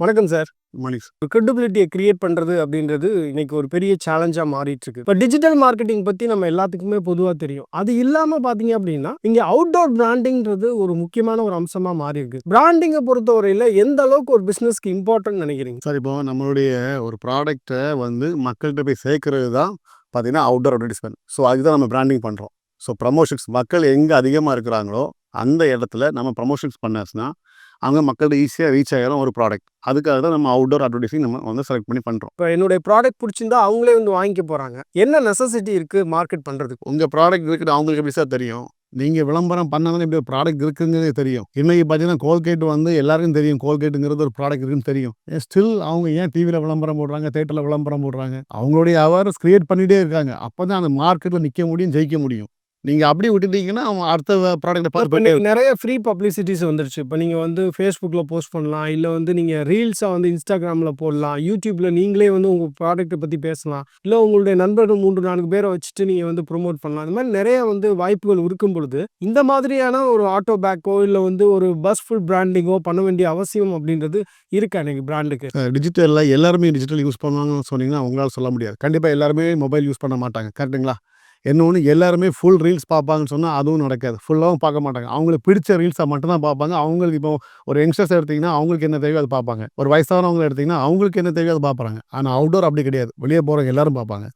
வணக்கம் sir. Manish. கிரெடிபிலிட்டியை create பண்ணுறது அப்படின்றது இன்னைக்கு ஒரு பெரிய சேலஞ்சாக மாறிட்டு இருக்கு இப்போ டிஜிட்டல் மார்க்கெட்டிங் பற்றி நம்ம எல்லாத்துக்குமே பொதுவாக தெரியும். அது இல்லாமல் பார்த்தீங்க அப்படின்னா இங்கே அவுட்டோர் பிராண்டிங்கிறது ஒரு முக்கியமான ஒரு அம்சமாக மாறி இருக்கு பிராண்டிங்கை பொறுத்தவரையில் எந்த அளவுக்கு ஒரு பிஸ்னஸ்க்கு இம்பார்ட்டன்ட் நினைக்கிறீங்க? சார் இப்போ நம்மளுடைய ஒரு ப்ராடக்ட்டை வந்து மக்கள்கிட்ட போய் சேர்க்கறது தான் பார்த்தீங்கன்னா அவுட்டோர் அட்வர்டைஸ்மெண்ட் ஸோ அதுதான் நம்ம பிராண்டிங் பண்ணுறோம் ஸோ ப்ரமோஷன்ஸ் மக்கள் எங்கே அதிகமாக இருக்கிறாங்களோ அந்த இடத்துல நம்ம ப்ரமோஷன்ஸ் பண்ணாச்சுன்னா அங்கே மக்கள்கிட்ட ஈஸியாக ரீச் ஆகிடும் ஒரு ப்ராடக்ட் அதுக்காக தான் நம்ம அவுட்டோர் அட்வர்டைஸிங் நம்ம வந்து செலக்ட் பண்ணி பண்ணுறோம் இப்போ என்னுடைய ப்ராடக்ட் பிடிச்சிருந்தா அவங்களே வந்து வாங்கிக்க போகிறாங்க என்ன நெசசிட்டி இருக்குது மார்க்கெட் பண்ணுறதுக்கு உங்கள் ப்ராடக்ட் இருக்குது அவங்களுக்கு எப்படி சார் தெரியும்? நீங்கள் விளம்பரம் பண்ணாதானே இப்படி ஒரு ப்ராடக்ட் இருக்குங்கிறதே தெரியும். இன்னைக்கு பார்த்தீங்கன்னா கோல்கேட் வந்து எல்லாருக்கும் தெரியும். கோல்கேட்டுங்கிறது ஒரு ப்ராடக்ட் இருக்குன்னு தெரியும். ஸ்டில் அவங்க ஏன் டிவியில் விளம்பரம் போடுறாங்க தேட்டரில் விளம்பரம் போடுறாங்க? அவங்களுடைய அவேர்னஸ் கிரியேட் பண்ணிகிட்டே இருக்காங்க. அப்போ தான் அந்த மார்க்கெட்டில் நிற்க முடியும் ஜெயிக்க முடியும். நீங்கள் அப்படி விட்டுட்டீங்கன்னா அவங்க அடுத்த ப்ராடக்ட்டை பார்த்து இன்னைக்கு நிறைய ஃப்ரீ பப்ளிசிட்டிஸ் வந்துருச்சு. இப்போ நீங்கள் வந்து ஃபேஸ்புக்கில் போஸ்ட் பண்ணலாம். இல்லை வந்து நீங்கள் ரீல்ஸாக வந்து இன்ஸ்டாகிராமில் போடலாம். யூடியூப்பில் நீங்களே வந்து உங்கள் ப்ராடக்ட்டை பற்றி பேசலாம். இல்லை உங்களுடைய நண்பர்கள் மூன்று நான்கு பேரை வச்சுட்டு நீங்கள் வந்து ப்ரொமோட் பண்ணலாம். இந்த மாதிரி நிறைய வந்து வாய்ப்புகள் இருக்கும் பொழுது இந்த மாதிரியான ஒரு ஆட்டோ பேக்கோ இல்லை வந்து ஒரு பஸ் ஃபுல் பிராண்டிங்கோ பண்ண வேண்டிய அவசியம் அப்படின்றது இருக்கா எனக்கு பிராண்டுக்கு டிஜிட்டலில் எல்லாருமே டிஜிட்டல் யூஸ் பண்ணுவாங்கன்னு சொன்னீங்கன்னா உங்களால் சொல்ல முடியாது. கண்டிப்பாக எல்லாருமே மொபைல் யூஸ் பண்ண மாட்டாங்க. கரெக்ட்டுங்களா இன்னொன்று எல்லாருமே ஃபுல் ரீல்ஸ் பார்ப்பாங்கன்னு சொன்னால் அதுவும் நடக்காது. ஃபுல்லாகவும் பார்க்க மாட்டாங்க. அவங்களுக்கு பிடிச்ச ரீல்ஸை மட்டும் தான் பார்ப்பாங்க. அவங்களுக்கு இப்போ ஒரு யங்ஸ்டர்ஸ் எடுத்திங்கன்னா அவங்களுக்கு என்ன தேவையோ அது பார்ப்பாங்க. ஒரு வயசானவங்களை எடுத்திங்கன்னா அவங்களுக்கு என்ன தேவையோ அது பார்ப்பாங்க. ஆனால் அவுட்டோர் அப்படி கிடையாது. வெளியே போகிறவங்க எல்லாரும் பார்ப்பாங்க.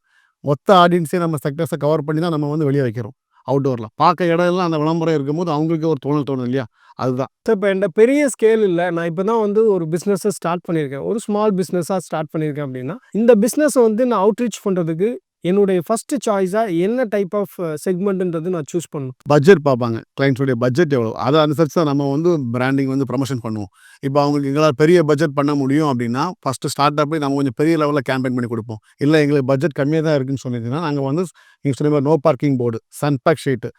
மொத்த ஆடியன்ஸே நம்ம செக்டர்ஸை கவர் பண்ணி தான் நம்ம வந்து வெளியே வைக்கிறோம் அவுட்டோரில் பார்க்க இடம் எல்லாம் அந்த விளம்பரம் இருக்கும்போது அவங்களுக்கு ஒரு தோணல் தோணும் இல்லையா? அதுதான். சார் இப்போ என்கிட்ட பெரிய ஸ்கேல் இல்லை. நான் இப்போ தான் வந்து ஒரு பிஸ்னஸை ஸ்டார்ட் பண்ணியிருக்கேன். ஒரு ஸ்மால் பிஸ்னஸாக ஸ்டார்ட் பண்ணியிருக்கேன் அப்படின்னா இந்த பிஸ்னஸை வந்து நான் அவுட்ரீச் பண்ணுறதுக்கு என்னுடைய ஃபஸ்ட்டு சாய்ஸாக என்ன டைப் ஆஃப் செக்மெண்ட்ன்றது நான் சூஸ் பண்ணும் பட்ஜெட் பார்ப்பாங்க. கிளைண்ட்ஸுடைய பட்ஜெட் எவ்வளோ அதை அனுசரித்து தான் நம்ம வந்து பிராண்டிங் வந்து ப்ரமோஷன் பண்ணுவோம். இப்போ அவங்களுக்கு எங்களால் பெரிய பட்ஜெட் பண்ண முடியும் அப்படின்னா ஃபஸ்ட்டு ஸ்டார்ட் அப்லேயே நம்ம கொஞ்சம் பெரிய லெவலில் கேம்பெயின் பண்ணி கொடுப்போம். இல்லை எங்களுக்கு பட்ஜெட் கம்மியாக தான் இருக்குன்னு சொன்னீங்கன்னா நாங்கள் வந்து நீங்கள் சொன்ன மாதிரி no parking board sunpack sheet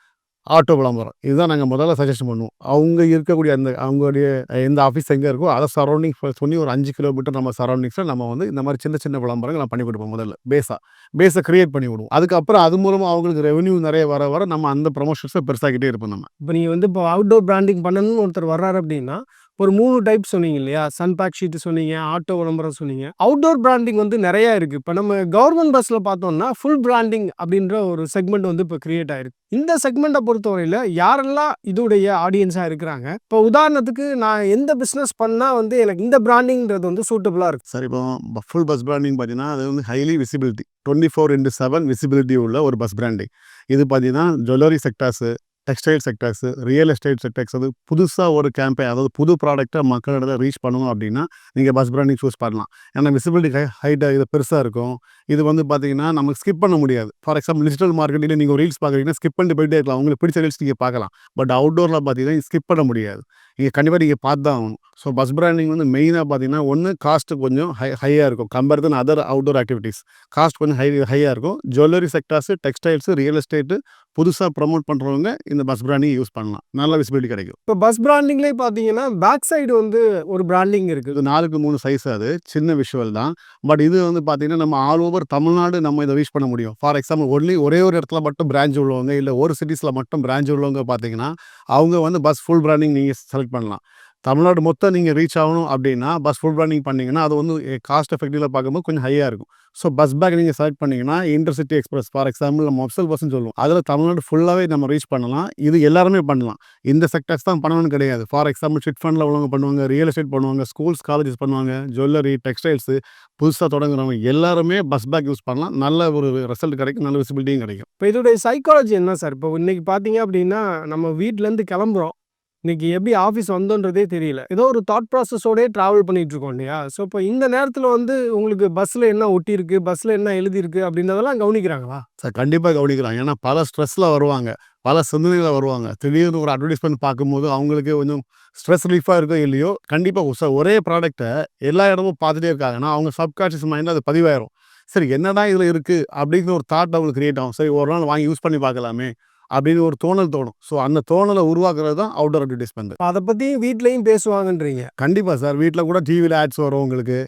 auto விளம்பரம். இதுதான் நாங்கள் முதல்ல சஜஸ்ட் பண்ணுவோம். அவங்க இருக்கக்கூடிய அந்த அவங்களுடைய எந்த ஆஃபீஸ் எங்கே இருக்கோ அதை சரௌண்டிங் சொல்லி ஒரு அஞ்சு கிலோமீட்டர் நம்ம சரௌண்டிங்ஸில் நம்ம வந்து இந்த மாதிரி சின்ன சின்ன விளம்பரங்கள் நம்ம பண்ணி கொடுப்போம் முதல்ல. பேஸாக பேஸை க்ரியேட் பண்ணி விடுவோம். அதுக்கப்புறம் அது மூலமாக அவங்களுக்கு ரெவன்யூ நிறைய வர வர நம்ம அந்த ப்ரொமோஷன்ஸை பெருசாகிட்டே இருப்போம் நம்ம. இப்போ நீங்கள் வந்து இப்போ அவுட்டோர் பிராண்டிங் பண்ணணும்னு ஒருத்தர் வர்றாரு அப்படின்னா ஒரு மூணு டைப் சொன்னீங்க இல்லையா? சன் பேக் ஷீட் சொன்னீங்க ஆட்டோ விளம்பரம் சொன்னீங்க. அவுட்டோர் பிராண்டிங் வந்து நிறையா இருக்குது இப்போ நம்ம கவர்மெண்ட் பஸ்ஸில் பார்த்தோம்னா ஃபுல் பிராண்டிங் அப்படின்ற ஒரு செக்மெண்ட் வந்து இப்போ கிரியேட் ஆயிருக்கு. இந்த செக்மெண்ட்டை பொறுத்தவரையில் யாரெல்லாம் இதோடைய ஆடியன்ஸாக இருக்கிறாங்க? இப்போ உதாரணத்துக்கு நான் எந்த பிஸ்னஸ் பண்ணால் வந்து எனக்கு இந்த பிராண்டிங்கிறது வந்து சூட்டபுளாக இருக்கும்? சார் இப்போ ஃபுல் பஸ் பிராண்டிங் பார்த்தீங்கன்னா அது வந்து highly visibility twenty four into seven visibility உள்ள ஒரு பஸ் பிராண்டிங் இது பார்த்தீங்கன்னா jewellery sectors textile sectors real estate sectors அது புதுசாக ஒரு கேம்பெயின் அதாவது புது ப்ராடக்ட்டை மக்களிடத்தை ரீச் பண்ணணும் அப்படின்னா நீங்கள் பஸ் பிராண்டிங் சூஸ் பண்ணலாம். ஏன்னா விசிபிலிட்டி ஹை ஹைட்டாக இது பெருசாக இருக்கும். இது வந்து பார்த்தீங்கன்னா நமக்கு ஸ்கிப் பண்ண முடியாது. ஃபார் எக்ஸாம்பிள் டிஜிட்டல் மார்க்கெட்டில் நீங்கள் ரீல்ஸ் பார்க்குறீங்கன்னா ஸ்கிப் பண்ணிட்டு போயிட்டே இருக்கலாம். உங்களுக்கு பிடிச்ச ரீல்ஸ் நீங்கள் பார்க்கலாம் பட் அவுட்டோரில் பார்த்தீங்கன்னா ஸ்கிப் பண்ண முடியாது. நீங்கள் கண்டிப்பாக நீங்கள் பார்த்து தான் ஆகணும் ஸோ பஸ் பிராண்டிங் வந்து மெயினாக பார்த்தீங்கன்னா ஒன்று காஸ்ட்டு கொஞ்சம் ஹை ஹையாக இருக்கும். Compare than other outdoor activities cost கொஞ்சம் ஹை ஹையாக இருக்கும். Jewellery sectors textiles real estate புதுசாக ப்ரமோட் பண்ணுறவங்க இந்த பஸ் பிராண்டிங் யூஸ் பண்ணலாம். நல்ல விசிபிலிட்டி கிடைக்கும். இப்போ பஸ் பிராண்டிங்லேயே பார்த்தீங்கன்னா பேக் சைடு வந்து ஒரு பிராண்டிங் இருக்குது நாலுக்கு மூணு சைஸ் அது சின்ன விஷுவல் தான். பட் இது வந்து பார்த்தீங்கன்னா நம்ம ஆல் ஓவர் தமிழ்நாடு நம்ம இதை ரீச் பண்ண முடியும். ஃபார் எக்ஸாம்பிள் ஒன்லி ஒரே ஒரு இடத்துல மட்டும் பிரான்ச் உள்ளவங்க இல்லை ஒரு சிட்டிஸில் மட்டும் பிரான்ச் உள்ளவங்க பார்த்தீங்கன்னா அவங்க வந்து பஸ் ஃபுல் பிராண்டிங் நீங்கள் செலக்ட் பண்ணலாம். தமிழ்நாடு மொத்தம் நீங்கள் ரீச் ஆகணும் அப்படின்னா பஸ் ஃபுட் பிராண்டிங் பண்ணிங்கன்னா அது வந்து காஸ்ட் எஃபெக்டிவில் பார்க்கும்போது கொஞ்சம் ஹையாக இருக்கும். ஸோ பஸ் பேக் நீங்கள் செலக்ட் பண்ணிங்கன்னா இன்டர்சிட்டி எக்ஸ்பிரஸ் ஃபார் எக்ஸாம்பிள் நம்ம மொபைல் பஸ்ன்னு சொல்லுவோம். அதில் தமிழ்நாடு ஃபுல்லாகவே நம்ம ரீச் பண்ணலாம். இது எல்லாருமே பண்ணலாம். இந்த செக்டர்ஸ் தான் பண்ணணும்னு கிடையாது. ஃபார் எக்ஸாம்பிள் சிட் ஃபண்டில் உள்ளவங்க பண்ணுவாங்க ரியல் எஸ்டேட் பண்ணுவாங்க ஸ்கூல்ஸ் காலேஜஸ் பண்ணுவாங்க ஜுவல்லரி டெக்ஸ்டைல்ஸு புதுசாக தொடங்குறவங்க எல்லாருமே பஸ் பேக் யூஸ் பண்ணலாம். நல்ல ஒரு ரிசல்ட் கிடைக்கும் நல்ல விசிபிலிட்டியும் கிடைக்கும். இப்போ இதோடைய சைக்காலஜி என்ன சார் இப்போ இன்றைக்கி பார்த்தீங்க அப்படின்னா நம்ம வீட்டிலேருந்து கிளம்புறோம். இன்னைக்கு எப்படி ஆஃபீஸ் வந்தோன்றதே தெரியல. ஏதோ ஒரு தாட் ப்ராசஸோடே ட்ராவல் பண்ணிட்டு இருக்கோம் இல்லையா? ஸோ இப்போ இந்த நேரத்தில் வந்து உங்களுக்கு பஸ்ஸில் என்ன ஒட்டியிருக்கு பஸ்ஸில் என்ன எழுதியிருக்கு அப்படின்றதெல்லாம் கவனிக்கிறாங்களா? சார் கண்டிப்பாக கவனிக்கிறாங்க. ஏன்னா பல ஸ்ட்ரெஸ்ஸில் வருவாங்க. பல சிந்தனைகளில் வருவாங்க. திடீர்னு ஒரு அட்வர்டைஸ்மெண்ட் பார்க்கும்போது அவங்களுக்கு கொஞ்சம் ஸ்ட்ரெஸ் ரிலீஃபாக இருக்கோ இல்லையோ கண்டிப்பாக சார் ஒரே ப்ராடக்ட்டை எல்லா இடமும் பார்த்துட்டே இருக்காங்கன்னா அவங்க சப்கான்ஷியஸ் மைண்டில் அது பதிவாயிரும். சரி என்னடா இதில் இருக்குது அப்படிங்கிற ஒரு தாட் அவங்களுக்கு கிரியேட் ஆகும். சரி ஒரு நாள் வாங்கி யூஸ் பண்ணி பார்க்கலாமே. அப்படின்னு ஒரு தோணல் தோணும். ஸோ அந்த தோணலை உருவாக்குறது தான் அவுட்டோர் அட்வர்டைஸ்மெண்ட் அதை பற்றி வீட்லேயும் பேசுவாங்கன்றீங்க. கண்டிப்பாக சார். வீட்டில் கூட டிவியில் ஆட்ஸ் வரும் உங்களுக்கு.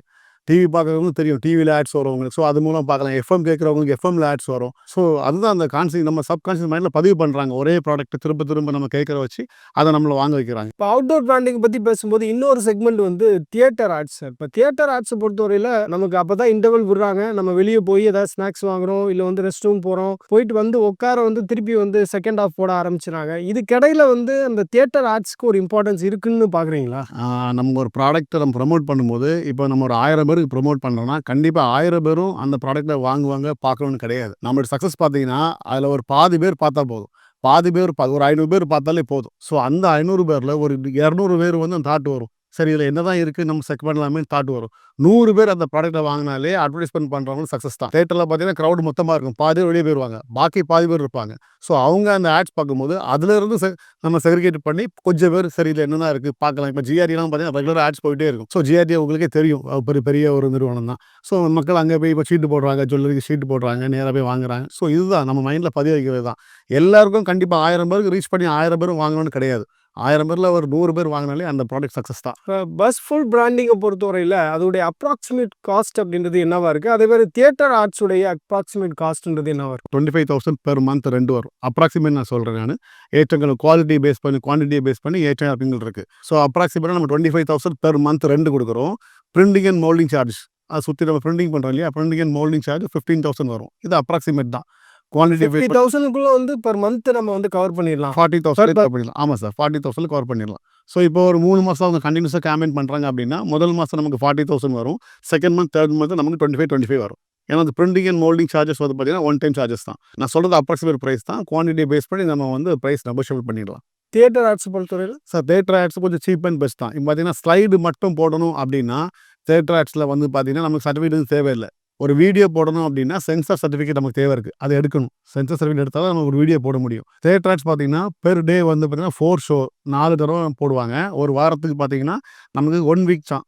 டிவி பார்க்குறவங்க தெரியும். டிவியில் ஆட்ஸ் வரும் உங்களுக்கு. ஸோ அது மூலம் பார்க்கலாம். எஃப்எம் கேட்குறவங்களுக்கு எஃப்எம்ல ஆட்ஸ் வரும். ஸோ அதுதான் அந்த கான்சி நம்ம சப்கான்ஷியஸ் மைண்டில் பதிவு பண்ணுறாங்க ஒரே ப்ராடக்ட் திரும்ப திரும்ப நம்ம கேட்குற வச்சு அதை நம்மளை வாங்க வைக்கிறாங்க. இப்போ அவுட்டோர் பிராண்டிங் பற்றி பேசும்போது இன்னொரு செக்மெண்ட் வந்து தியேட்டர் ஆர்ட்ஸ் சார் இப்போ தியேட்டர் ஆர்ட்ஸை பொறுத்தவரையில் நமக்கு அப்போ தான் இன்டர்வல் விடுறாங்க. நம்ம வெளியே போய் ஏதாவது ஸ்நாக்ஸ் வாங்குறோம் இல்லை வந்து ரெஸ்ட் ரூம் போகிறோம் போயிட்டு வந்து உட்கார வந்து திருப்பி வந்து செகண்ட் ஆஃப் போட ஆரம்பிச்சிடுறாங்க இதுக்கிடையில வந்து அந்த தியேட்டர் ஆர்ட்ஸ்க்கு ஒரு இம்பார்ட்டன்ஸ் இருக்குன்னு பார்க்குறீங்களா நம்ம ஒரு ப்ராடக்ட்டை நம்ம ப்ரமோட் பண்ணும்போது இப்போ நம்ம ஒரு ஆயிரம் பேருக்கு ப்ரொமோட் பண்ணுறோம்னா கண்டிப்பாக ஆயிரம் பேரும் அந்த ப்ராடக்ட்டை வாங்குவாங்க பார்க்கணும்னு கிடையாது. நம்மளோட சக்ஸஸ் பார்த்தீங்கன்னா அதில் ஒரு பாதி பேர் பார்த்தா போதும். பாதி பேர் ஒரு ஐநூறு பேர் பார்த்தாலே போதும். ஸோ அந்த ஐநூறு பேரில் ஒரு இரநூறு பேர் வந்து அந்த தாட் வரும். சரி இதில் என்ன தான் இருக்குது நம்ம செக் பண்ணலாமே தாட் வரும். நூறு பேர் அந்த ப்ராடக்ட்டை வாங்கினாலே அட்வர்டைஸ்மெண்ட் பண்ணுறவங்க சக்ஸஸ் தான். தேட்டரில் பார்த்தீங்கன்னா க்ரௌட் மொத்தமாக இருக்கும். பாதி வெளியே போயிடுவாங்க பாக்கி பாதி பேர் இருப்பாங்க. ஸோ அவங்க அந்த ஆட்ஸ் பார்க்கும்போது அதுலேருந்து செ நம்ம செக்ரிகேட் பண்ணி கொஞ்சம் பேர் சரி இதில் என்னென்ன இருக்குது பார்க்கலாம். இப்போ ஜிஆர்டிலாம் பார்த்தீங்கன்னா ரெகுலர் ஆட்ஸ் போயிட்டே இருக்கும். ஸோ ஜிஆர்டி உங்களுக்கே தெரியும். பெரிய பெரிய ஒரு நிறுவனம் தான். ஸோ மக்கள் அங்கே போய் இப்போ சீட்டு போடுறாங்க ஜுவல்லரிக்கு சீட்டு போடுறாங்க நேராக போய் வாங்குறாங்க. ஸோ இதுதான் நம்ம மைண்டில் பதிவு வைக்கிறது தான் எல்லாருக்கும் கண்டிப்பாக ஆயிரம் பேருக்கு ரீச் பண்ணி ஆயிரம் பேரும் வாங்கணும்னு கிடையாது. ஆயிரம் பேரில் ஒரு நூறு பேர் வாங்கினாலே அந்த ப்ராடக்ட் சக்ஸஸ் தான். பஸ் ஃபுல் பிராண்டிங்கை பொறுத்தவரையில் அதோடைய அப்ராக்சிமேட் காஸ்ட் அப்படின்றது என்னவா இருக்குது அதே மாதிரி தியேட்டர் ஆர்ட்ஸுடைய அப்ராக்சிமேட் காஸ்ட்ன்றது என்னவா இருக்குது twenty five thousand per month ரெண்டு வரும். அப்ராக்சிமேட் நான் சொல்கிறேன் நான். ஏற்றங்கள் குவாலிட்டி பேஸ் பண்ணி குவான்டிட்டியை பேஸ் பண்ணி ஏற்றம் அப்படிங்கிறது இருக்குது ஸோ அப்ராக்சிமேட்டாக நம்ம twenty five thousand per month ரெண்டு கொடுக்குறோம். பிரிண்டிங் அண்ட் மோல்டிங் சார்ஜ் அதை சுற்றி நம்ம பிரிண்டிங் பண்ணுறோம் இல்லையா? Printing and moulding charge fifteen thousand வரும். இது அப்ராக்சிமேட் தான். குவான்டிட்டி ஃபிஃப்டி தௌசண்ட்குள்ளே வந்து பர் மந்த் நம்ம வந்து கவர் பண்ணிடலாம். ஃபார்ட்டி தௌசண்ட் கவர் பண்ணிடலாம். ஆமாம் சார் ஃபார்ட்டி தௌசண்ட் கவர் பண்ணிடலாம். ஸோ இப்போ ஒரு மூணு மாதம் அவங்க கண்டினியூஸாக கேம்பெயின் பண்ணுறாங்க அப்படின்னா முதல் மாதம் நமக்கு ஃபார்ட்டி தௌசண்ட் வரும். செகண்ட் மந்த் தேர்ட் மந்த் நமக்கு டுவெண்ட்டி ஃபைவ் டுவெண்ட்டி ஃபைவ் வரும். ஏன்னா அந்த பிரிண்டிங் அண்ட் மோல்டிங் சார்ஜஸ் வந்து பார்த்தீங்கன்னா ஒன் டைம் சார்ஜஸ் தான். நான் சொல்கிறது அப்ராக்சிமேட் ப்ரைஸ் தான். குவான்டிட்டி பேஸ் பண்ணி நம்ம வந்து ப்ரைஸ் நெகோஷியபிள் பண்ணிடலாம். தியேட்டர் ஆர்ட்ஸ் பொறுத்தவரையில்? சார் தேட்டர் ஆட்ஸ் கொஞ்சம் சீப் அண்ட் பெஸ்ட் தான். இப்போ பார்த்தீங்கன்னா ஸ்லைடு மட்டும் போடணும் அப்படின்னா தேட்டர் ஆட்ஸில் வந்து பார்த்தீங்கன்னா நமக்கு சர்டிஃபிகேட் தேவையில்லை. ஒரு வீடியோ போடணும் அப்படின்னா சென்சார் சர்டிஃபிகேட் நமக்கு தேவை இருக்குது அது எடுக்கணும். சென்சார் சர்டிஃபிகேட் எடுத்தால் தான் நம்ம ஒரு வீடியோ போட முடியும். தேட்டர் பார்த்தீங்கன்னா பெர் டே வந்து பார்த்தீங்கன்னா ஃபோர் ஷோ நாலு தடவை போடுவாங்க. ஒரு வாரத்துக்கு பார்த்தீங்கன்னா நமக்கு ஒன் வீக் தான்.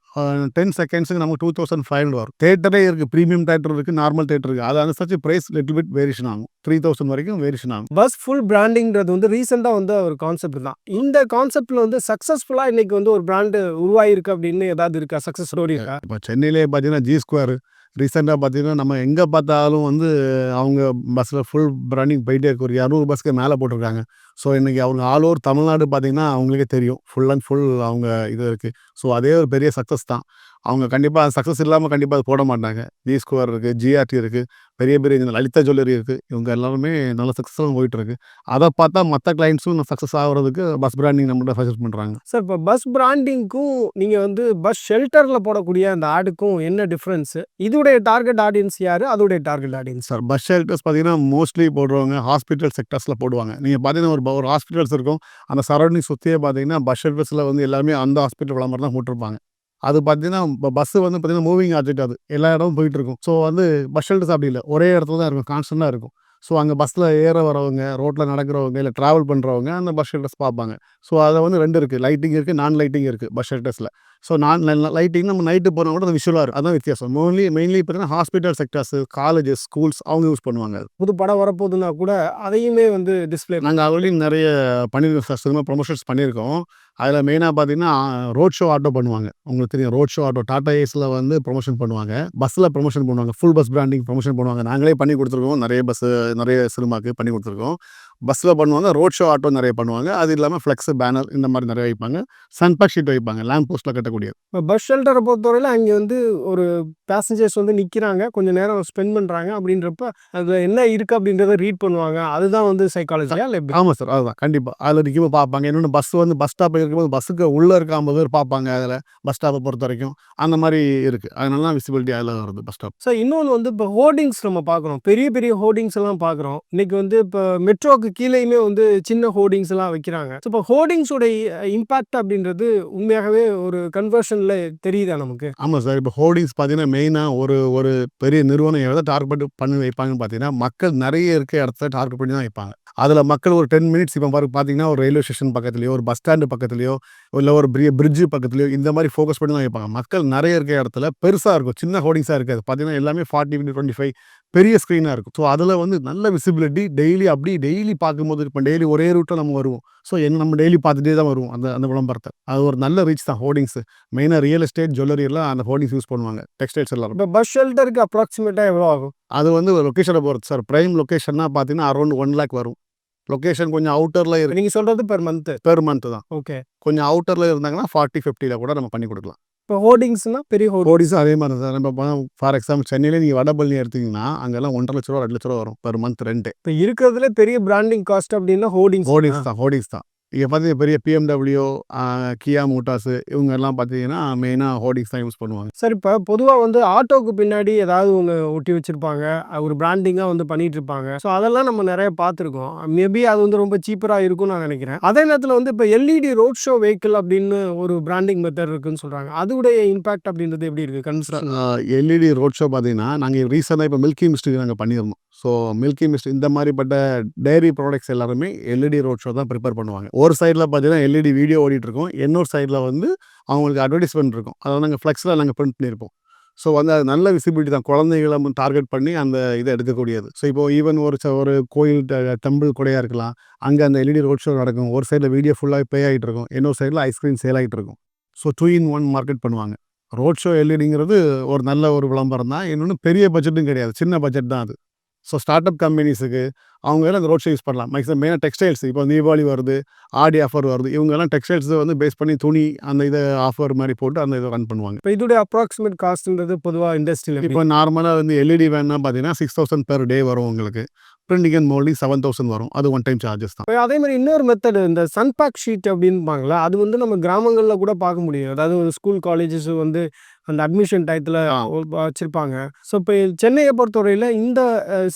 டென் செகண்ட்ஸுக்கு நமக்கு டூ தௌசண்ட் ஃபைவ் ஹண்ட்ரட் வரும். தேட்டரே இருக்குது ப்ரீமியம் தேட்டர் இருக்குது நார்மல் தேட்டர் இருக்குது அது அனுசரிச்சு ப்ரைஸ் லிட்டில் பிட் வேரியேஷன் ஆகும். த்ரீ தௌசண்ட் வரைக்கும் வேரியேஷன் ஆகும். பஸ் ஃபுல் பிராண்டிங்கிறது வந்து ரீசெண்டாக வந்து ஒரு கான்செப்ட் தான். இந்த கான்செப்ட்ல வந்து சக்ஸஸ்ஃபுல்லாக இன்னைக்கு வந்து ஒரு பிராண்டு உருவாயிருக்கு அப்படின்னு ஏதாவது இருக்கா? சக்ஸஸ் ஸ்டோரி இருக்கா? இப்போ சென்னையிலே பார்த்தீங்கன்னா ஜி ஸ்கொயர் ரீசெண்டாக பார்த்தீங்கன்னா நம்ம எங்கே பார்த்தாலும் வந்து அவங்க பஸ்ஸில் ஃபுல் ரன்னிங் போயிட்டே இருக்கு. ஒரு இரநூறு பஸ்க்கு மேலே போட்டிருக்காங்க. ஸோ இன்றைக்கி அவங்க ஆல் ஓவர் தமிழ்நாடு பார்த்தீங்கன்னா அவங்களுக்கே தெரியும். ஃபுல் அண்ட் ஃபுல் அவங்க இது இருக்குது ஸோ அதே ஒரு பெரிய சக்ஸஸ் தான். அவங்க கண்டிப்பாக சக்ஸஸ் இல்லாமல் கண்டிப்பாக போட மாட்டாங்க. ஜி ஸ்கொயர் இருக்குது ஜிஆர்டி இருக்குது பெரிய பெரிய இந்த லலிதா ஜுவல்லரி இருக்குது இவங்க எல்லாருமே நல்ல சக்ஸஸாக போயிட்டு இருக்கு அதை பார்த்தா மற்ற கிளைண்ட்ஸும் சக்ஸஸ் ஆகிறதுக்கு பஸ் பிராண்டிங் நம்மகிட்ட சஜஸ்ட் பண்ணுறாங்க சார் இப்போ பஸ் பிராண்டிங்க்கும் நீங்கள் வந்து பஸ் ஷெல்டரில் போடக்கூடிய அந்த ஆடுக்கும் என்ன டிஃப்ரென்ஸு இதோடைய டார்கெட் ஆடியன்ஸ் யார்? அதோடைய target audience sir bus shelters பார்த்தீங்கன்னா மோஸ்ட்லி போடுறவங்க ஹாஸ்பிட்டல் செக்டர்ஸில் போடுவாங்க. நீங்கள் பார்த்தீங்கன்னா ஒரு ஒரு ஹாஸ்பிட்டல்ஸ் இருக்கும். அந்த சரௌண்டிங் சுற்றியே பார்த்தீங்கன்னா பஸ் ஷெல்டர்ஸில் வந்து எல்லாமே அந்த ஹாஸ்பிட்டல் விளம்பரம் தான் போட்டிருப்பாங்க. அது பார்த்தீங்கன்னா பஸ்ஸு வந்து பார்த்தீங்கன்னா மூவிங் ஆப்ஜெக்ட் அது. எல்லா இடமும் போயிட்டு இருக்கும் ஸோ வந்து பஸ் ஷெல்டர்ஸ் அப்படி இல்லை ஒரே இடத்துல தான் இருக்கும். கான்ஸ்டண்ட்டாக இருக்கும். ஸோ அங்கே பஸ்ஸில் ஏற வரவங்க ரோட்டில் நடக்கிறவங்க இல்லை ட்ராவல் பண்ணுறவங்க அந்த பஸ் ஷெல்டர்ஸ் பார்ப்பாங்க. ஸோ அதை வந்து ரெண்டு இருக்குது லைட்டிங் இருக்குது நான் லைட்டிங் இருக்குது பஸ் ஷெல்டர்ஸில் ஸோ நான் லைட்டிங் நம்ம நைட்டு போனால் கூட அது விஷுவலாக இருக்கும். அதான் வித்தியாசம். மோன்லி மெயின்லி பார்த்தீங்கன்னா ஹாஸ்பிட்டல் செக்டர்ஸ் காலேஜஸ் ஸ்கூல்ஸ் அவங்க யூஸ் பண்ணுவாங்க புது படம் வரப்போகுதுன்னா கூட அதையுமே வந்து டிஸ்பிளே நாங்கள் ஆல்ரெடி நிறைய பண்ணியிருக்கோம் சார். சினிமா ப்ரொமோஷன்ஸ் பண்ணியிருக்கோம் அதில் மெயினாக பார்த்தீங்கன்னா ரோட் ஷோ ஆட்டோ பண்ணுவாங்க. உங்களுக்கு தெரியும் ரோட் ஷோ ஆட்டோ டாடா ஏஸில் வந்து ப்ரொமோஷன் பண்ணுவாங்க. பஸ்ஸில் ப்ரொமோஷன் பண்ணுவாங்க. ஃபுல் பஸ் பிராண்டிங் ப்ரொமோஷன் பண்ணுவாங்க. நாங்களே பண்ணி கொடுத்துருக்கோம். நிறைய பஸ்ஸு நிறைய சினிமாக்கு பண்ணி கொடுத்துருக்கோம். பஸ்ஸில் பண்ணுவாங்க ரோட் ஷோ ஆட்டோ நிறைய பண்ணுவாங்க. அது இல்லாமல் ஃப்ளெக்ஸ் பேனர் இந்த மாதிரி நிறைய வைப்பாங்க. சன்பேக் ஷீட் வைப்பாங்க லேம்ப் போஸ்ட்டில் கட்டக்கூடியது. இப்போ பஸ் ஷெல்டரை பொறுத்தவரையில் அங்கே வந்து ஒரு பேசஞ்சர்ஸ் வந்து நிற்கிறாங்க கொஞ்சம் நேரம் ஸ்பெண்ட் பண்ணுறாங்க அப்படின்றப்ப அது என்ன இருக்குது அப்படின்றத ரீட் பண்ணுவாங்க. அதுதான் வந்து சைக்காலஜியா இல்லை ஆமாம் சார். அதுதான். கண்டிப்பாக அதில் நிற்கும்போது பார்ப்பாங்க. இன்னொன்று பஸ் வந்து பஸ் ஸ்டாப்பில் இருக்கும்போது பஸ்ஸுக்கு உள்ளே இருக்க ஐம்பது பேர் பார்ப்பாங்க அதில். பஸ் ஸ்டாப்பை பொறுத்த வரைக்கும். அந்த மாதிரி இருக்குது அதனால தான் விசிபிலிட்டி அதில் வருது பஸ் ஸ்டாப் சார் இன்னொன்று வந்து இப்போ ஹோர்டிங்ஸ் நம்ம பார்க்குறோம். பெரிய பெரிய ஹோர்டிங்ஸ் எல்லாம் பார்க்குறோம். இன்னைக்கு வந்து இப்போ மெட்ரோக்கு கீழேயுமே வந்து சின்ன ஹோர்டிங்ஸ் எல்லாம் வைக்கிறாங்க. ஸோ இப்போ ஹோர்டிங்ஸோட இம்பாக்ட் அப்படின்றது உண்மையாகவே ஒரு கன்வர்ஷனில் தெரியுதா நமக்கு? ஆமாம் சார். இப்போ ஹோர்டிங்ஸ் பார்த்தீங்கன்னா மெயினாக ஒரு ஒரு பெரிய நிறுவனம் எவ்வளோ டார்கெட் பண்ணி வைப்பாங்கன்னு பார்த்தீங்கன்னா மக்கள் நிறைய இருக்க இடத்துல டார்கெட் பண்ணி தான் வைப்பாங்க. அதில் மக்கள் ஒரு டென் மினிட்ஸ் இப்போ பாரு பார்த்தீங்கன்னா ஒரு ரயில்வே ஸ்டேஷன் பக்கத்துலையோ ஒரு பஸ் ஸ்டாண்டு பக்கத்துலையோ இல்லை ஒரு பெரிய பிரிட்ஜு பக்கத்துலையோ இந்த மாதிரி ஃபோக்கஸ் பண்ணி தான் வைப்பாங்க. மக்கள் நிறைய இருக்க இடத்துல பெருசாக இருக்கும். சின்ன ஹோர்டிங்ஸாக இருக்காது. பார்த்தீங்கன்னா எல்லாமே ஃபார்ட்டி டுவெண்ட்டி ஃபைவ் பெரிய ஸ்க்ரீனாக இருக்கும். ஸோ அதில் வந்து நல்ல விசிபிலிட்டி டெய்லி அப்படி டெய்லி பார்க்கும்போது இப்போ டெய்லி ஒரே ரூட்டில் நம்ம வருவோம். ஸோ என்ன நம்ம டெய்லி பார்த்துட்டே தான் வருவோம். அந்த அந்த விளம்பரத்தை. அது ஒரு நல்ல ரீச் தான். ஹோர்டிங்ஸ் மெயினாக ரியல் எஸ்டேட் ஜுவல்லரி எல்லாம் அந்த ஹோர்டிங்ஸ் யூஸ் பண்ணுவாங்க. டெக்ஸ்டைல்ஸ் எல்லாரும் இப்போ பஸ் ஷெல்டருக்கு அப்ராக்சிமேட்டாக எவ்வளோ ஆகும்? அது வந்து லொக்கேஷனை பொறுத்து சார் ப்ரைம் லொக்கேஷன்னா பார்த்தீங்கன்னா அரௌண்ட் ஒன் லேக் வரும். லொக்கேஷன் கொஞ்சம் அவுட்டரில் இருக்கு நீங்கள் சொல்கிறது பெர் மந்த்து பெர் மந்த் தான். ஓகே கொஞ்சம் அவுட்டரில் இருந்தாங்கன்னா ஃபார்ட்டி ஃபிஃப்டியில் கூட நம்ம பண்ணி கொடுக்கலாம். இப்போ ஹோர்டிங்ஸ்னா பெரிய ஹோர்டிங். ஹோர்டிஸும் அதே மாதிரி தான். நம்ம ஃபார் எக்ஸாம்பிள் சென்னையிலே நீங்கள் வடபழனி எடுத்தீங்கன்னா அங்கெல்லாம் ஒன்றரை லட்ச ரூபா ரெண்டு லட்ச ரூபா வரும். பெர் மந்த் ரெண்ட்டு இப்போ இருக்கிறதுல பெரிய பிராண்டிங் காஸ்ட் அப்படின்னா ஹோர்டிங்ஸ் ஹோர்டிங்ஸ் தான் ஹோர்டிங்ஸ் தான். இங்கே பார்த்தீங்கன்னா பெரிய பிஎம்டபிள்யூ கியா மோட்டார்ஸ் இவங்க எல்லாம் பார்த்தீங்கன்னா மெயினாக ஹோர்டிங்ஸ் தான் யூஸ் பண்ணுவாங்க. சார் இப்போ பொதுவாக வந்து ஆட்டோக்கு பின்னாடி ஏதாவது ஒன்று ஒட்டி வச்சிருப்பாங்க. ஒரு பிராண்டிங்காக வந்து பண்ணிட்டு இருப்பாங்க. ஸோ அதெல்லாம் நம்ம நிறைய பார்த்துருக்கோம் மேபி அது வந்து ரொம்ப சீப்பராக இருக்கும்னு நான் நினைக்கிறேன். அதே நேரத்தில் வந்து இப்போ எல்இடி ரோட் ஷோ வெஹிக்கிள் அப்படின்னு ஒரு பிராண்டிங் மெத்தட் இருக்குன்னு சொல்கிறாங்க அதுடைய இம்பாக்ட் அப்படின்றது எப்படி இருக்குது கன்ஸ்ட்ரக்ஷன் எல்இடி ரோட் ஷோ பார்த்தீங்கன்னா நாங்கள் ரீசெண்டாக இப்போ மில்கி மிஸ்ட்டுக்கு நாங்கள் பண்ணியிருந்தோம். ஸோ மில்கி மிஸ்ட் இந்த மாதிரிப்பட்ட டைரி ப்ராடக்ட்ஸ் எல்லாருமே எல்இடி ரோட் ஷோ தான் ப்ரிப்பேர் பண்ணுவாங்க. ஒரு சைடில் பார்த்தீங்கன்னா எல்இடி வீடியோ ஓடிட்டுருக்கோம். இன்னொரு சைடில் வந்து அவங்களுக்கு அட்வர்டைஸ்மெண்ட் இருக்கும். அதை நாங்கள் ஃப்ளெக்ஸில் நாங்கள் பிரிண்ட் பண்ணியிருப்போம் ஸோ வந்து அது நல்ல விசிபிலிட்டி தான். குழந்தைகளை டார்கெட் பண்ணி அந்த இதை எடுக்கக்கூடியது. ஸோ இப்போ ஈவன் ஒரு ச- ஒரு கோயில் டெம்பிள் கொடையாக இருக்கலாம். அங்கே அந்த எல்இடி ரோட் ஷோ நடக்கும். ஒரு சைடில் வீடியோ ஃபுல்லாக பே ஆகிட்டு இருக்கும். இன்னொரு சைடில் ஐஸ்கிரீம் சேல் ஆகிட்டு இருக்கும். So two in one market பண்ணுவாங்க. ரோட் ஷோ எல்இடிங்கிறது ஒரு நல்ல ஒரு விளம்பரம் தான். இன்னொன்று பெரிய பட்ஜெட்டும் கிடையாது. சின்ன பட்ஜெட் தான் அது. ஸோ ஸ்டார்ட் அப் கம்பெனிஸுக்கு அவங்க எல்லாம் அந்த ரோட் ஷோ யூஸ் பண்ணலாம். மேக்ஸிமம் மெயினாக டெக்ஸ்டைல்ஸ் இப்போ தீபாவளி வருது ஆடி ஆஃபர் வருது. இவங்க எல்லாம் டெக்ஸ்டைல்ஸ் வந்து பேஸ் பண்ணி துணி அந்த இதை ஆஃபர் மாதிரி போட்டு அந்த இதை ரன் பண்ணுவாங்க. இப்போ இதோடைய அப்ராக்சிமேட் காஸ்ட்ன்றது பொதுவாக இண்டஸ்ட்ரியில் இப்போ நார்மலாக வந்து எல்இடி வேணுன்னா பார்த்தீங்கன்னா சிக்ஸ் தௌசண்ட் பெர் டே வரும் உங்களுக்கு. Printing and moulding seven thousand வரும். அது ஒன் டைம் சார்ஜஸ் தான். அதே மாதிரி இன்னொரு மெத்தட் இந்த சன்பேக் ஷீட் அப்படின்பாங்களா அது வந்து நம்ம கிராமங்களில் கூட பார்க்க முடியும். அதாவது ஸ்கூல் காலேஜஸ் வந்து அந்த அட்மிஷன் டயத்தில். வச்சுருப்பாங்க. ஸோ இப்போ சென்னையை பொறுத்தவரையில் இந்த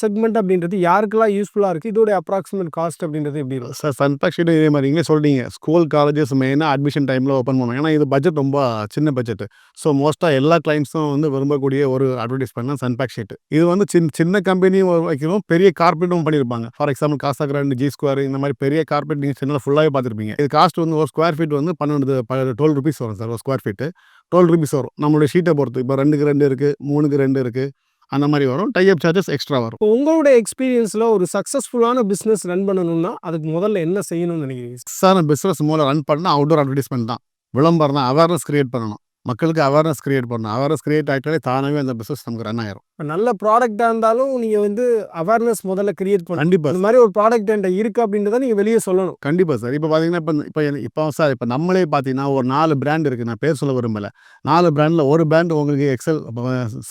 செக்மெண்ட் அப்படின்றது யாருக்கெல்லாம் யூஸ்ஃபுல்லாக இருக்குது இதோடைய அப்ராக்சிமேட் காஸ்ட் அப்படின்றது எப்படி இருக்கும் சார் சன்பேக் ஷீட் இதே மாதிரி நீங்களே சொல்லிட்டீங்க ஸ்கூல் காலேஜஸ் மெயினாக அட்மிஷன் டைமில் ஓப்பன் பண்ணுவாங்க. ஏன்னா இது பட்ஜெட் ரொம்ப சின்ன பட்ஜெட் ஸோ மோஸ்ட்டாக எல்லா கிளைண்ட்ஸும் வந்து விரும்பக்கூடிய ஒரு அட்வர்டைஸ்மெண்ட் தான் சன்பேக் ஷீட் இது வந்து சின்ன சின்ன கம்பெனியும் வைக்கணும் பெரிய கார்பரேட்டும் பண்ணியிருப்பாங்க for example Gaza grand G square இந்த மாதிரி பெரிய கார்பரேட் நீங்கள் சென்னையில் ஃபுல்லாகவே பார்த்துருப்பீங்க. இது காஸ்ட் வந்து ஒரு ஸ்கொயர் ஃபீட் வந்து பன்னெண்டு டுவெல் ருபீஸ் வரும் சார் ஒரு ஸ்கொயர் ஃபீட்டு டுவெல் ருபீஸ் வரும். நம்மளுடைய ஷீட்டை பொறுத்து. இப்போ ரெண்டுக்கு ரெண்டு இருக்குது மூணுக்கு ரெண்டு இருக்குது அந்த மாதிரி வரும். டைப் சார்ஜஸ் எக்ஸ்ட்ரா வரும். இப்போ உங்களுடைய எக்ஸ்பீரியன்ஸில் ஒரு சக்ஸஸ்ஃபுல்லான பிஸ்னஸ் ரன் பண்ணணும்னா அதுக்கு முதல்ல என்ன செய்யணும்னு நினைக்கிறீங்க? சார் பிஸ்னஸ் மூலம் ரன் பண்ணால் அவுட்டோர் அட்வர்டைஸ்மெண்ட் தான். விளம்பரம் தான். அவேர்னஸ் கிரியேட் பண்ணணும். மக்களுக்கு அவேர்னஸ் கிரியேட் பண்ணணும். அவேர்னஸ் கிரியேட் ஆகிட்டாலே தானாகவே அந்த பிஸ்னஸ் நமக்கு ரன் ஆயிரும். நல்ல ப்ராடக்டாக இருந்தாலும் நீங்கள் வந்து அவேர்னஸ் முதல்ல கிரியேட் பண்ணணும். கண்டிப்பாக இந்த மாதிரி ஒரு ப்ராடக்ட் என்கிட்ட இருக்கு அப்படின்றத நீங்கள் வெளியே சொல்லணும். கண்டிப்பாக சார். இப்போ பார்த்தீங்கன்னா இப்போ இப்போ இப்போ சார் இப்போ நம்மளே பார்த்தீங்கன்னா ஒரு நாலு பிராண்ட் இருக்குது நான் பேர் சொல்ல விரும்பல. நாலு பிராண்டில் ஒரு பிராண்ட் உங்களுக்கு எக்ஸல்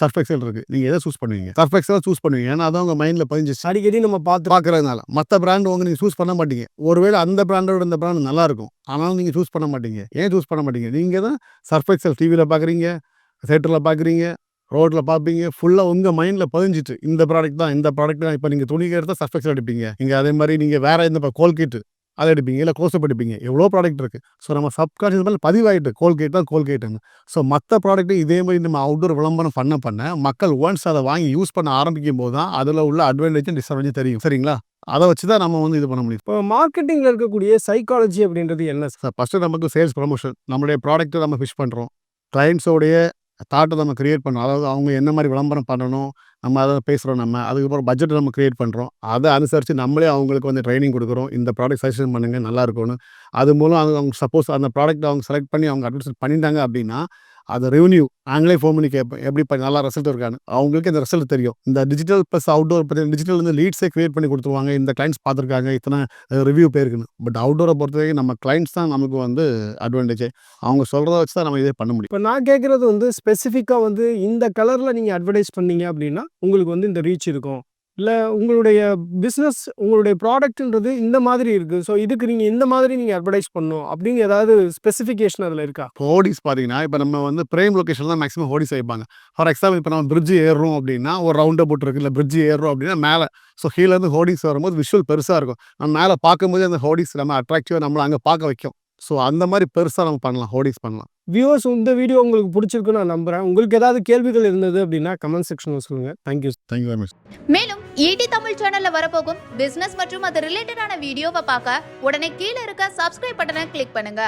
சர்ஃப் எக்ஸல் இருக்குது நீங்கள் எதை சூஸ் பண்ணுவீங்க? சர்ஃப் எக்ஸல் சூஸ் பண்ணுவீங்க. ஏன்னா அதான் உங்கள் மைண்டில் பதிஞ்சிச்சு அடிக்கடி நம்ம பார்த்து பார்க்கறதுனால மற்ற பிராண்ட் உங்க நீங்கள் சூஸ் பண்ண மாட்டீங்க. ஒருவேளை அந்த பிராண்டோட இந்த பிராண்ட் நல்லா இருக்கும். ஆனாலும் நீங்கள் சூஸ் பண்ண மாட்டீங்க. ஏன் சூஸ் பண்ண மாட்டீங்க? நீங்கள் தான் சர்ஃப் எக்ஸல் டிவியில் பார்க்குறீங்க தேட்டரில் பார்க்குறீங்க ரோட்டில் பார்ப்பீங்க ஃபுல்லாக உங்கள் மைண்டில் பதிஞ்சிட்டு இந்த ப்ராடக்ட் தான் இந்த ப்ராடக்ட் தான் இப்போ நீங்கள் துணிக்கு எடுத்தால் சர்ஃப் எக்ஸல் எடுப்பீங்க. நீங்கள் அதே மாதிரி நீங்கள் வேறு இந்த கோல்கேட்டு அதை எடுப்பீங்க இல்லை க்ளோஸ்அப் எடுப்பீங்க எவ்வளோ ப்ராடக்ட் இருக்குது ஸோ நம்ம சப்கான்ஷியஸ் மேலே பதிவாயிட்டு கோல்கேட் தான் கோல்கேட்டுங்க ஸோ மற்ற ப்ராடக்ட்டு இதே மாதிரி நம்ம அவுட்டோர் விளம்பரம் பண்ண பண்ண மக்கள் ஒன்ஸ் அதை வாங்கி யூஸ் பண்ண ஆரம்பிக்கும் போது தான் அதில் உள்ள அட்வான்டேஜும் டிஸ்அட்வான்டேஜ் தெரியும். சரிங்களா? அதை வச்சு தான் நம்ம வந்து இது பண்ண முடியும். இப்போ மார்க்கெட்டிங்கில் இருக்கக்கூடிய சைக்காலஜி அப்படின்றது என்ன? சார் ஃபஸ்ட்டு நமக்கு சேல்ஸ் ப்ரமோஷன் நம்மளுடைய ப்ராடக்ட்டை நம்ம ஃபிஷ் பண்ணுறோம் கிளைண்ட்ஸோடைய தாட்டை நம்ம க்ரியேட் பண்ணணும். அதாவது அவங்க என்ன மாதிரி விளம்பரம் பண்ணணும் நம்ம அதை பேசுகிறோம் நம்ம அதுக்கப்புறம் பட்ஜெட் நம்ம க்ரியேட் பண்ணுறோம் அதை அனுசரித்து நம்மளே அவங்களுக்கு வந்து ட்ரைனிங் கொடுக்குறோம். இந்த ப்ராடக்ட் சஜஷன் பண்ணுங்க நல்லா இருக்கும்னு. அது மூலம் அவங்க அவங்க சப்போஸ் அந்த ப்ராடக்ட் அவங்க செலக்ட் பண்ணி அவங்க அட்வர்டைஸ் பண்ணிட்டாங்க அப்படின்னா அது ரெவன்யூ நாங்களே ஃபோன் பண்ணி கேட்போம் எப்படி இப்போ நல்லா ரிசல்ட் இருக்கான்னு. அவங்களுக்கு இந்த ரிசல்ட் தெரியும். இந்த டிஜிட்டல் ப்ளஸ் அவுட்டோர் பற்றி டிஜிட்டல் வந்து லீட்ஸே கிரியேட் பண்ணி கொடுத்துருவாங்க. இந்த கிளைண்ட்ஸ் பார்த்துருக்காங்க. இத்தனை ரிவ்யூ போயிருக்குன்னு பட் அவுட்டோரை பொறுத்த வரைக்கும் நம்ம கிளைண்ட்ஸ் தான் நமக்கு வந்து அட்வான்டேஜ் அவங்க சொல்கிறத வச்சு தான் நம்ம இதே பண்ண முடியும். இப்போ நான் கேட்குறது வந்து ஸ்பெசிஃபிக்காக வந்து இந்த கலரில் நீங்கள் அட்வர்டைஸ் பண்ணீங்க அப்படின்னா உங்களுக்கு வந்து இந்த ரீச் இருக்கும். இல்லை உங்களுடைய பிஸ்னஸ் உங்களுடைய ப்ராடக்ட்ன்றது இந்த மாதிரி இருக்குது ஸோ இதுக்கு நீங்கள் இந்த மாதிரி நீங்கள் அட்வர்டைஸ் பண்ணணும். அப்படிங்கிற ஏதாவது ஸ்பெசிஃபிகேஷன் அதில் இருக்கா? ஹோடிஸ் பார்த்தீங்கன்னா இப்போ நம்ம வந்து பிரேம் லொகேஷன் தான் மேக்ஸிமம் ஹோடிஸ் வைப்பாங்க. ஃபார் எக்ஸாம்பிள் இப்போ நம்ம பிரிட்ஜ் ஏறுறோம் அப்படின்னா ஒரு ரவுண்டை போட்டுருக்கு. இருக்கு இல்லை பிரிட்ஜ் ஏறுறோம் அப்படின்னா மேலே. ஸோ கீழேருந்து ஹோடிஸ் வரும்போது விஷுவல் பெருசாக இருக்கும். நம்ம மேலே பார்க்கும்போது அந்த ஹோடிஸ் நம்ம அட்ராக்டிவாக நம்மளை அங்கே பார்க்க வைக்கும். ஸோ அந்த மாதிரி பெருசாக நம்ம பண்ணலாம். ஹோடிஸ் பண்ணலாம். வியூவர்ஸ் இந்த வீடியோ உங்களுக்கு பிடிச்சிருக்குன்னு நான் நம்புகிறேன் உங்களுக்கு ஏதாவது கேள்விகள் இருந்தது அப்படின்னா கமெண்ட் செக்ஷனில் சொல்லுங்கள் thank you thank you very much மேலும் ஈடி தமிழ் சேனல்ல வரப்போகும் பிசினஸ் மற்றும் அது ரிலேட்டடான வீடியோவை பார்க்க உடனே கீழே இருக்க சப்ஸ்கிரைப் பட்டனை கிளிக் பண்ணுங்க.